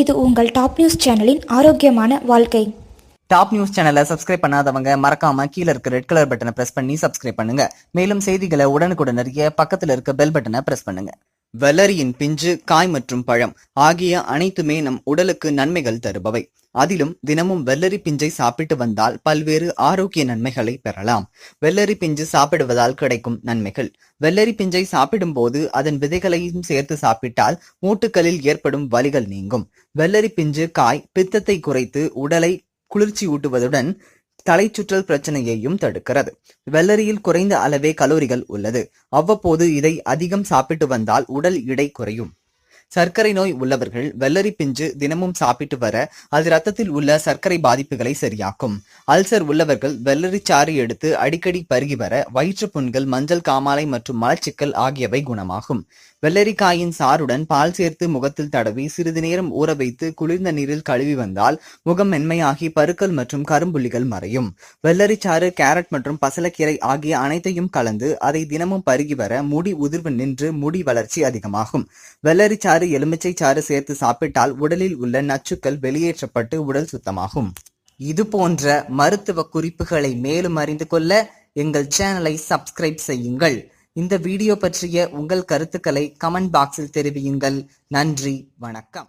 இது உங்கள் top news சேனலின் ஆரோக்கியமான வாழ்க்கை. டாப் நியூஸ் சேனலை சப்ஸ்கிரைப் பண்ணாதவங்க மறக்காம கீழ இருக்க ரெட் கலர் பட்டனை பிரஸ் பண்ணி சப்ஸ்கிரைப் பண்ணுங்க. மேலும் செய்திகளை உடனுக்குடன் அறிய பக்கத்துல இருக்க பெல் பட்டனை பிரஸ் பண்ணுங்க. வெள்ளரியின் பிஞ்சு காய் மற்றும் பழம் ஆகிய அனைத்துமே நம் உடலுக்கு நன்மைகள் தருபவை. அதிலும் தினமும் வெள்ளரி பிஞ்சை சாப்பிட்டு வந்தால் பல்வேறு ஆரோக்கிய நன்மைகளை பெறலாம். வெள்ளரி பிஞ்சு சாப்பிடுவதால் கிடைக்கும் நன்மைகள். வெள்ளரி பிஞ்சை சாப்பிடும்போது அதன் விதைகளையும் சேர்த்து சாப்பிட்டால் மூட்டுகளில் ஏற்படும் வலிகள் நீங்கும். வெள்ளரி பிஞ்சு காய் பித்தத்தை குறைத்து உடலை குளிர்ச்சி ஊட்டுவதுடன் தலைச்சுற்றல் பிரச்சனையையும் தடுக்கிறது. வெள்ளரியில் குறைந்த அளவே கலோரிகள் உள்ளது. அவ்வப்போது இதை அதிகம் சாப்பிட்டு வந்தால் உடல் எடை குறையும். சர்க்கரை நோய் உள்ளவர்கள் வெள்ளரி பிஞ்சு தினமும் சாப்பிட்டு வர அது ரத்தத்தில் உள்ள சர்க்கரை பாதிப்புகளை சரியாக்கும். அல்சர் உள்ளவர்கள் வெள்ளரி சாறு எடுத்து அடிக்கடி பருகி வர வயிற்று புண்கள் மஞ்சள் காமாலை மற்றும் மலச்சிக்கல் ஆகியவை குணமாகும். வெள்ளரிக்காயின் சாறுடன் பால் சேர்த்து முகத்தில் தடவி சிறிது நேரம் ஊற வைத்து குளிர்ந்த நீரில் கழுவி வந்தால் முகம் மென்மையாகி பருக்கள் மற்றும் கரும்புள்ளிகள் மறையும். வெள்ளரி சாறு கேரட் மற்றும் பசலக்கீரை ஆகிய அனைத்தையும் கலந்து அதை தினமும் பருகி வர முடி உதிர்வு நின்று முடி வளர்ச்சி அதிகமாகும். வெள்ளரி சாறு எலுமிச்சை சாறு சேர்த்து சாப்பிட்டால் உடலில் உள்ள நச்சுக்கள் வெளியேற்றப்பட்டு உடல் சுத்தமாகும். இது போன்ற மருத்துவ குறிப்புகளை மேலும் அறிந்து கொள்ள எங்கள் சேனலை சப்ஸ்கிரைப் செய்யுங்கள். இந்த வீடியோ பற்றிய உங்கள் கருத்துக்களை கமெண்ட் பாக்ஸில் தெரிவியுங்கள். நன்றி வணக்கம்.